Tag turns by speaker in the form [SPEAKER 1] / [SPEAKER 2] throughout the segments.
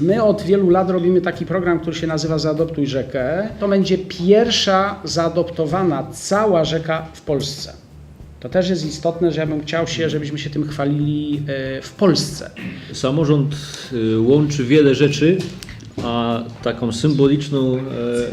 [SPEAKER 1] My od wielu lat robimy taki program, który się nazywa Zaadoptuj rzekę. To będzie pierwsza zaadoptowana cała rzeka w Polsce. To też jest istotne, że ja bym chciał się, żebyśmy się tym chwalili e, w Polsce.
[SPEAKER 2] Samorząd y, łączy wiele rzeczy, a taką symboliczną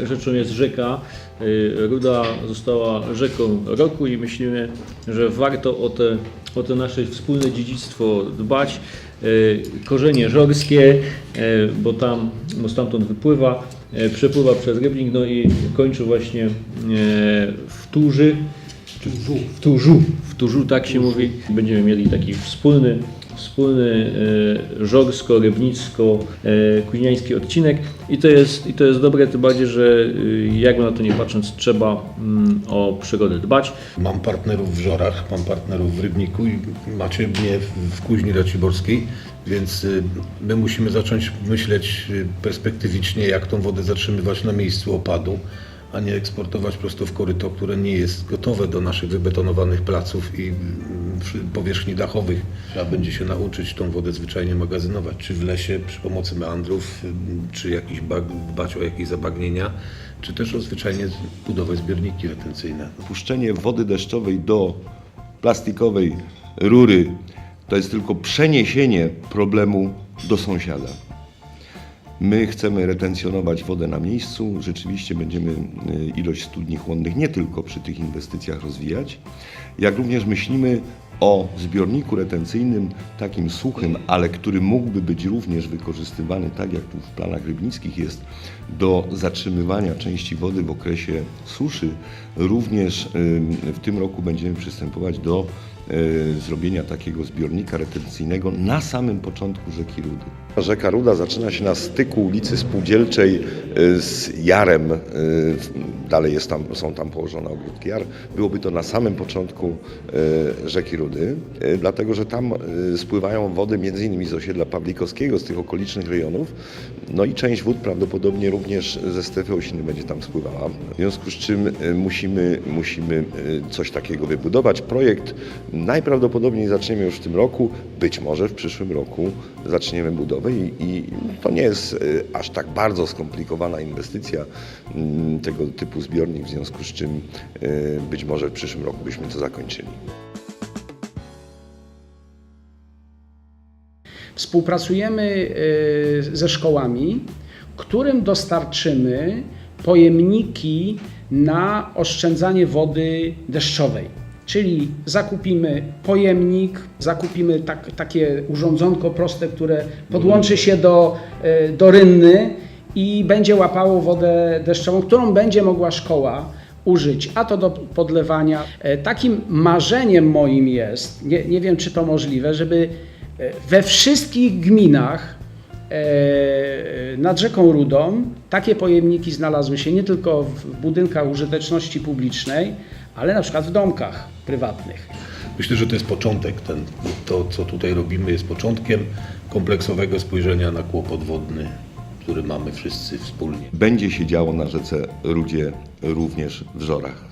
[SPEAKER 2] e, rzeczą jest rzeka. Y, Ruda została rzeką roku i myślimy, że warto o te, o te nasze wspólne dziedzictwo dbać. Y, Korzenie żorskie, e, bo tam, bo stamtąd wypływa, e, przepływa przez Rybnik, no i kończy właśnie e, w Turzy. W Turzu. W Turzu tak się mówi. Będziemy mieli taki wspólny, wspólny e, żorsko-rybnicko-kuźniański odcinek i to, jest, i to jest dobre, tym bardziej, że e, jakby na to nie patrząc, trzeba mm, o przygodę dbać.
[SPEAKER 3] Mam partnerów w Żorach, mam partnerów w Rybniku i macie mnie w- Kuźni Raciborskiej, więc y, my musimy zacząć myśleć y, perspektywicznie, jak tą wodę zatrzymywać na miejscu opadu, a nie eksportować prosto w koryto, które nie jest gotowe do naszych wybetonowanych placów i przy- powierzchni dachowych. Trzeba będzie się nauczyć tą wodę zwyczajnie magazynować, czy w lesie przy pomocy meandrów, czy jakiś bag, dbać o jakieś zabagnienia, czy też o zwyczajnie budować zbiorniki retencyjne.
[SPEAKER 4] Puszczenie wody deszczowej do plastikowej rury to jest tylko przeniesienie problemu do sąsiada. My chcemy retencjonować wodę na miejscu. Rzeczywiście będziemy y, ilość studni chłonnych nie tylko przy tych inwestycjach rozwijać, jak również myślimy o zbiorniku retencyjnym takim suchym, ale który mógłby być również wykorzystywany, tak jak tu w planach rybnickich jest, do zatrzymywania części wody w okresie suszy. Również w tym roku będziemy przystępować do zrobienia takiego zbiornika retencyjnego na samym początku rzeki Rudy. Rzeka Ruda zaczyna się na styku ulicy Spółdzielczej y, z Jarem. y, Dalej jest tam, są tam położone ogródki Jar. Byłoby to na samym początku rzeki Rudy, dlatego że tam spływają wody m.in. z osiedla Pawlikowskiego, z tych okolicznych rejonów. No i część wód prawdopodobnie również ze strefy Osiny będzie tam spływała. W związku z czym musimy, musimy coś takiego wybudować. Projekt najprawdopodobniej zaczniemy już w tym roku, być może w przyszłym roku zaczniemy budowę i, i to nie jest y, aż tak bardzo skomplikowana inwestycja mm, tego typu zbiornik, w związku z czym y, być może w przyszłym roku byśmy to zakończyli.
[SPEAKER 1] Współpracujemy y, ze szkołami, którym dostarczymy pojemniki na oszczędzanie wody deszczowej. Czyli zakupimy pojemnik, zakupimy tak, takie urządzonko proste, które podłączy się do, y, do rynny i będzie łapało wodę deszczową, którą będzie mogła szkoła użyć, a to do podlewania. E, Takim marzeniem moim jest, nie, nie wiem czy to możliwe, żeby e, we wszystkich gminach e, nad rzeką Rudą takie pojemniki znalazły się nie tylko w budynkach użyteczności publicznej, ale na przykład w domkach prywatnych.
[SPEAKER 3] Myślę, że to jest początek. Ten, to, co tutaj robimy, jest początkiem kompleksowego spojrzenia na kłopot wodny, który mamy wszyscy wspólnie.
[SPEAKER 4] Będzie się działo na rzece Rudzie również w Żorach.